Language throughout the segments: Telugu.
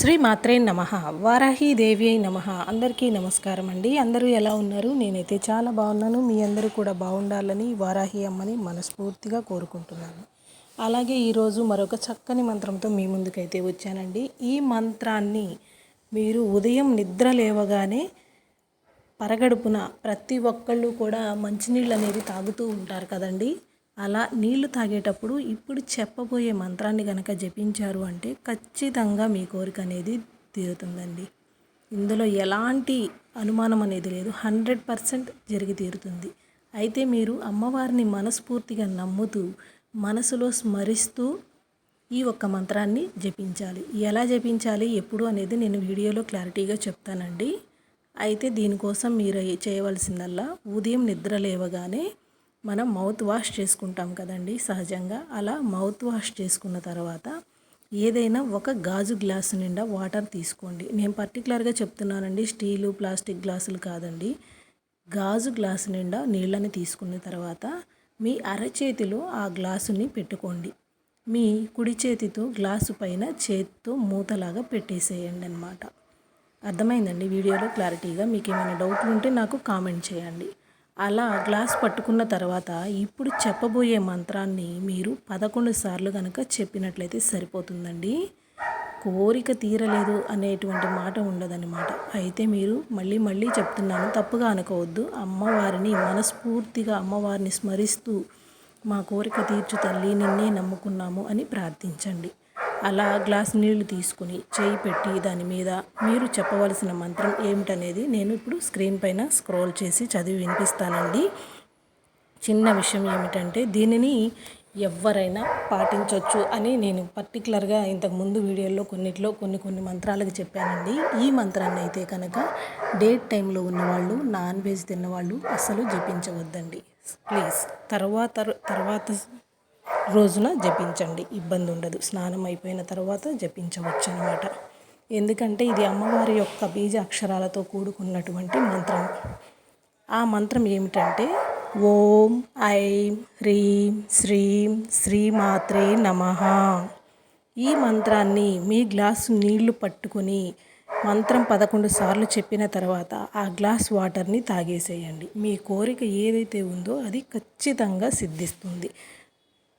శ్రీ మాత్రే నమ. వారాహి దేవి అయి నమ. అందరికీ నమస్కారం అండి. అందరూ ఎలా ఉన్నారు? నేనైతే చాలా బాగున్నాను. మీ అందరూ కూడా బాగుండాలని వారాహి అమ్మని మనస్ఫూర్తిగా కోరుకుంటున్నాను. అలాగే ఈరోజు మరొక చక్కని మంత్రంతో మీ ముందుకైతే వచ్చానండి. ఈ మంత్రాన్ని మీరు ఉదయం నిద్ర లేవగానే పరగడుపున ప్రతి ఒక్కళ్ళు కూడా మంచినీళ్ళు అనేది తాగుతూ ఉంటారు కదండి. అలా నీళ్ళు తాగేటప్పుడు ఇప్పుడు చెప్పబోయే మంత్రాన్ని కనుక జపించారు అంటే ఖచ్చితంగా మీ కోరిక అనేది తీరుతుందండి. ఇందులో ఎలాంటి అనుమానం అనేది లేదు. హండ్రెడ్ పర్సెంట్ జరిగి తీరుతుంది. అయితే మీరు అమ్మవారిని మనస్ఫూర్తిగా నమ్ముతూ మనసులో స్మరిస్తూ ఈ ఒక్క మంత్రాన్ని జపించాలి. ఎలా జపించాలి ఎప్పుడు అనేది నేను వీడియోలో క్లారిటీగా చెప్తానండి. అయితే దీనికోసం మీరు చేయవలసిందల్లా ఉదయం నిద్ర లేవగానే మనం మౌత్ వాష్ చేసుకుంటాం కదండి సహజంగా. అలా మౌత్ వాష్ చేసుకున్న తర్వాత ఏదైనా ఒక గాజు గ్లాసు నిండా వాటర్ తీసుకోండి. నేను పర్టికులర్గా చెప్తున్నానండి స్టీలు ప్లాస్టిక్ గ్లాసులు కాదండి. గాజు గ్లాసు నిండా నీళ్ళని తీసుకున్న తర్వాత మీ అరచేతిలో ఆ గ్లాసుని పెట్టుకోండి. మీ కుడి చేతితో గ్లాసు పైన చేతితో మూతలాగా పెట్టేసేయండి అనమాట అర్థమైందండి? వీడియోలో క్లారిటీగా మీకు ఏమైనా డౌట్లు ఉంటే నాకు కామెంట్ చేయండి. అలా గ్లాస్ పట్టుకున్న తర్వాత ఇప్పుడు చెప్పబోయే మంత్రాన్ని మీరు పదకొండు సార్లు కనుక చెప్పినట్లయితే సరిపోతుందండి. కోరిక తీరలేదు అనేటువంటి మాట ఉండదన్నమాట. అయితే మీరు మళ్ళీ మళ్ళీ చెప్తున్నాను తప్పుగా అనుకోవద్దు. అమ్మవారిని మనస్ఫూర్తిగా అమ్మవారిని స్మరిస్తూ మా కోరిక తీర్చు తల్లి నిన్నే నమ్ముకున్నాము అని ప్రార్థించండి. అలా గ్లాస్ నీళ్ళు తీసుకుని చేయి పెట్టి దాని మీద మీరు చెప్పవలసిన మంత్రం ఏమిటనేది నేను ఇప్పుడు స్క్రీన్ పైన స్క్రోల్ చేసి చదివి వినిపిస్తానండి. చిన్న విషయం ఏమిటంటే దీనిని ఎవరైనా పాటించవచ్చు అని నేను పర్టికులర్గా ఇంతకుముందు వీడియోలో కొన్నిట్లో కొన్ని కొన్ని మంత్రాలకు చెప్పానండి. ఈ మంత్రాన్ని అయితే కనుక డేట్ టైంలో ఉన్నవాళ్ళు నాన్ వెజ్ తిన్నవాళ్ళు అసలు జపించవద్దండి. ప్లీజ్ తర్వాత తర్వాత రోజున జపించండి. ఇబ్బంది ఉండదు. స్నానం అయిపోయిన తర్వాత జపించవచ్చు అనమాట ఎందుకంటే ఇది అమ్మవారి యొక్క బీజ అక్షరాలతో కూడుకున్నటువంటి మంత్రం. ఆ మంత్రం ఏమిటంటే ఓం ఐం హ్రీం శ్రీం శ్రీమాత్రే నమ. ఈ మంత్రాన్ని మీ గ్లాసు నీళ్ళు పట్టుకొని మంత్రం పదకొండు సార్లు చెప్పిన తర్వాత ఆ గ్లాస్ వాటర్ని తాగేసేయండి. మీ కోరిక ఏదైతే ఉందో అది ఖచ్చితంగా సిద్ధిస్తుంది.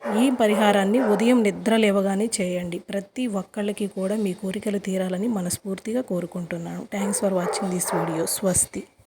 ఈ పరిహారాన్ని ఉదయం నిద్ర లేవగానే చేయండి. ప్రతి ఒక్కళ్ళకి కూడా మీ కోరికలు తీరాలని మనస్ఫూర్తిగా కోరుకుంటున్నాను. Thanks for watching this video స్వస్తి